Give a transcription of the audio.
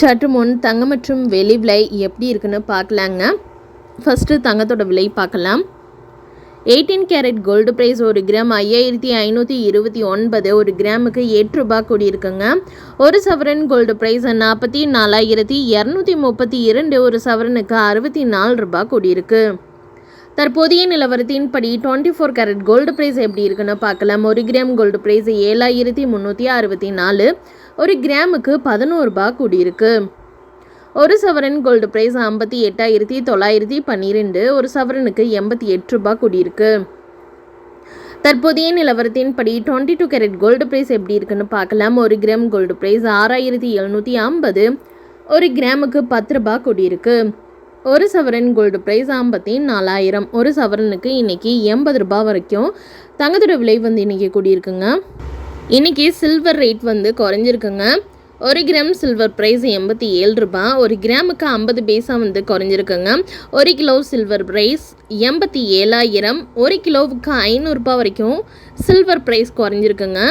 சற்று முன் தங்கம் மற்றும் வெளி விலை எப்படி இருக்குன்னு பார்க்கலாங்க ஃபஸ்ட்டு தங்கத்தோட விலை பார்க்கலாம். எயிட்டீன் கேரட் கோல்டு ப்ரைஸ் ஒரு கிராம் ஐயாயிரத்தி ஐநூற்றி இருபத்தி ஒன்பது ஒரு கிராமுக்கு எட்டு ரூபாய் கூடியிருக்குங்க. ஒரு சவரன் கோல்டு ப்ரைஸ் நாற்பத்தி நாலாயிரத்தி இரநூத்தி முப்பத்தி இரண்டு ஒரு சவரனுக்கு அறுபத்தி நாலு ரூபாய் கூடியிருக்கு. தற்போதைய நிலவரத்தின்படி twenty four carat gold price எப்படி இருக்குன்னு பார்க்கலாம். ஒரு கிராம் கோல்டு ப்ரைஸ் ஏழாயிரத்தி முந்நூற்றி அறுபத்தி நாலு. ஒரு கிராமுக்கு பதினோரு ரூபாய் கூடியிருக்கு. ஒரு சவரன் கோல்டு ப்ரைஸ் ஐம்பத்தி எட்டாயிரத்தி தொள்ளாயிரத்தி பன்னிரெண்டு. ஒரு சவரனுக்கு எண்பத்தி எட்டு ரூபா கூடியிருக்கு. தற்போதைய நிலவரத்தின்படி twenty two carat gold price எப்படி இருக்குன்னு பார்க்கலாம். ஒரு கிராம் கோல்டு ப்ரைஸ் ஆறாயிரத்தி எழுநூற்றி ஐம்பது. ஒரு கிராமுக்கு பத்து ரூபாய் கூடியிருக்கு. ஒரு சவரன் கோல்டு ப்ரைஸ் ஐம்பத்தி நாலாயிரம். ஒரு சவரனுக்கு இன்னைக்கு எண்பது ரூபாய் வரைக்கும் தங்கத்தோட விலை வந்து இன்றைக்கி கூடியிருக்குங்க. இன்னைக்கு சில்வர் ரேட் வந்து குறைஞ்சிருக்குங்க. ஒரு கிராம் சில்வர் ப்ரைஸ் எண்பத்தி ஏழு ரூபாய். ஒரு கிராமுக்கு ஐம்பது பைசா வந்து குறைஞ்சிருக்குங்க. ஒரு கிலோ சில்வர் ப்ரைஸ் எண்பத்தி ஏழாயிரம். ஒரு கிலோவுக்கு ஐநூறுரூபா வரைக்கும் சில்வர் ப்ரைஸ் குறைஞ்சிருக்குங்க.